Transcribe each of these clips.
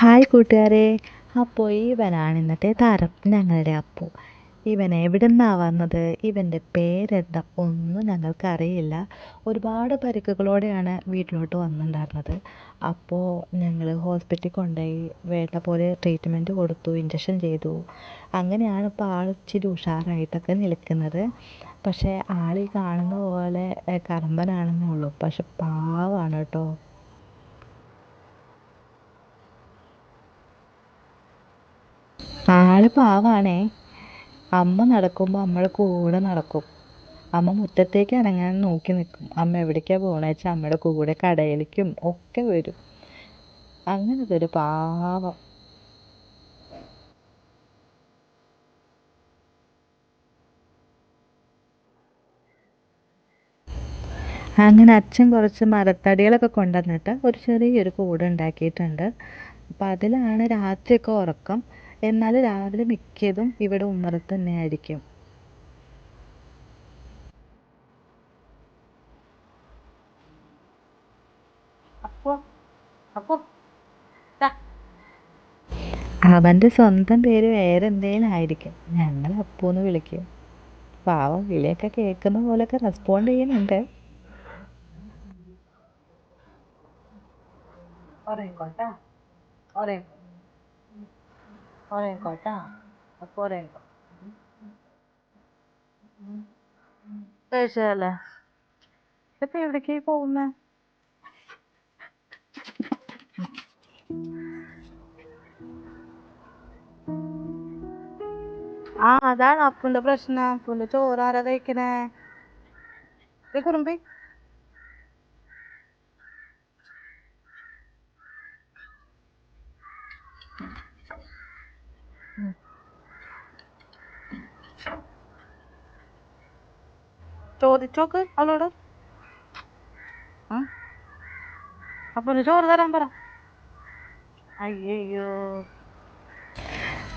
Hi കൂട്ടുകാരെ. അപ്പോൾ ഇവനാണ് ഇന്നത്തെ താരം ഞങ്ങളുടെ അപ്പു. ഇവൻ എവിടെ നിന്നാണ് വന്നത്? ഇവന്റെ പേരെന്താ? ഒന്നും ഞങ്ങൾക്കറിയില്ല. ഒരുപാട് പരിക്കുകളോടെയാണ് വീട്ടിലോട്ട് വന്നിട്ടുണ്ടായിരുന്നത്. അപ്പോൾ ഞങ്ങൾ ഹോസ്പിറ്റലിൽ കൊണ്ടുപോയി വേണ്ട പോലെ ട്രീറ്റ്മെന്റ് കൊടുത്തു ഇഞ്ചക്ഷൻ ചെയ്തു. അങ്ങനെയാണ് ഇപ്പോൾ ആൾ ഇച്ചിരി ഉഷാറായിട്ടൊക്കെ നിൽക്കുന്നത്. പക്ഷേ ആൾ ഈ കാണുന്ന പോലെ കറമ്പനാണെന്നേ ഉള്ളൂ. പക്ഷെ പാവമാണ് കേട്ടോ. ആൾ പാവാണേ. അമ്മ നടക്കുമ്പോൾ നമ്മളെ കൂടെ നടക്കും. അമ്മ മുറ്റത്തേക്ക് ഇറങ്ങാൻ നോക്കി നിൽക്കും അമ്മ എവിടേക്കാണ് പോകണത് വെച്ചാൽ അമ്മയുടെ കൂടെ കടയിലേക്കും ഒക്കെ വരും. അങ്ങനത്തെ ഒരു പാവം. അങ്ങനെ അച്ഛൻ കുറച്ച് മരത്തടികളൊക്കെ കൊണ്ടുവന്നിട്ട് ഒരു ചെറിയൊരു കൂട് ഉണ്ടാക്കിയിട്ടുണ്ട്. അപ്പം അതിലാണ് രാത്രിയൊക്കെ ഉറക്കം. എന്നാൽ രാവിലെ മിക്കതും ഇവിടെ ഉമ്മറത്ത് തന്നെ ആയിരിക്കും അവന്റെ സ്വന്തം പേര് വേറെ എന്തെങ്കിലും ആയിരിക്കും. ഞങ്ങൾ അപ്പൂന്ന് വിളിക്കും. പാവം വിളിയൊക്കെ കേൾക്കുന്ന പോലെയൊക്കെ റെസ്പോണ്ട് ചെയ്യുന്നുണ്ട്. ഉറങ്ങിക്കോട്ടാ ഉറങ്ങിക്കോ ഉറങ്ങിക്കോട്ടാ അപ്പൊ ഉറങ്ങിക്കോ കഴിച്ചതല്ലേ ഇപ്പൊ എവിടേക്കായി പോകുന്നേ ആ അതാണ് അപ്പുണ്ട് പ്രശ്നം അപ്പുണ്ട് ചോറ് ആരാ കഴിക്കണേ കുറുമ്പി ചോദിച്ചോക്ക് അവളോട് അപ്പൊ ചോറ് തരാൻ പറ. അയ്യോ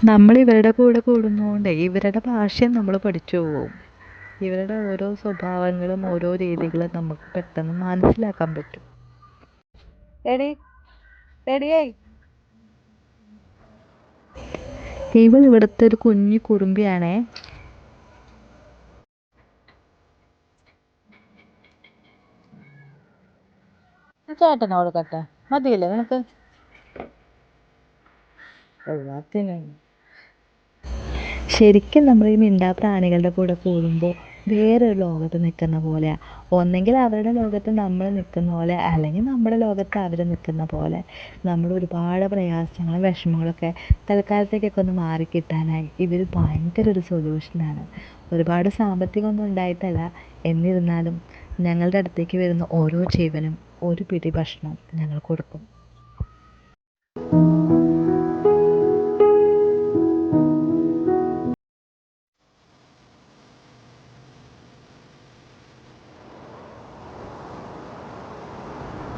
നമ്മൾ ഇവരുടെ കൂടെ കൂടുന്നതുകൊണ്ട് ഇവരുടെ ഭാഷയും നമ്മൾ പഠിച്ചു പോവും. ഇവരുടെ ഓരോ സ്വഭാവങ്ങളും ഓരോ രീതികളും നമുക്ക് പെട്ടെന്ന് മനസ്സിലാക്കാൻ പറ്റും. റെഡി റെഡിയായി ഇവൾ ഇവിടുത്തെ ഒരു കുഞ്ഞു കുറുമ്പിയാണേ. ചേട്ടനെ കൊടുക്കട്ടെ. മതിയില്ലേ നിനക്ക്? ശരിക്കും നമ്മൾ ഈ മിണ്ടാ പ്രാണികളുടെ കൂടെ കൂടുമ്പോൾ വേറൊരു ലോകത്ത് നിൽക്കുന്ന പോലെയാണ് ഒന്നെങ്കിൽ അവരുടെ ലോകത്ത് നമ്മൾ നിൽക്കുന്ന പോലെ അല്ലെങ്കിൽ നമ്മുടെ ലോകത്ത് അവർ നിൽക്കുന്ന പോലെ. നമ്മൾ ഒരുപാട് പ്രയാസങ്ങളും വിഷമങ്ങളൊക്കെ തൽക്കാലത്തേക്കൊക്കെ ഒന്ന് മാറിക്കിട്ടാനായി. ഇവർ ഭയങ്കര ഒരു സൊല്യൂഷനാണ് ഒരുപാട് സാമ്പത്തികമൊന്നും ഉണ്ടായിട്ടല്ല. എന്നിരുന്നാലും ഞങ്ങളുടെ അടുത്തേക്ക് വരുന്ന ഓരോ ജീവനും ഒരു പിടി ഭക്ഷണം ഞങ്ങൾ കൊടുക്കും.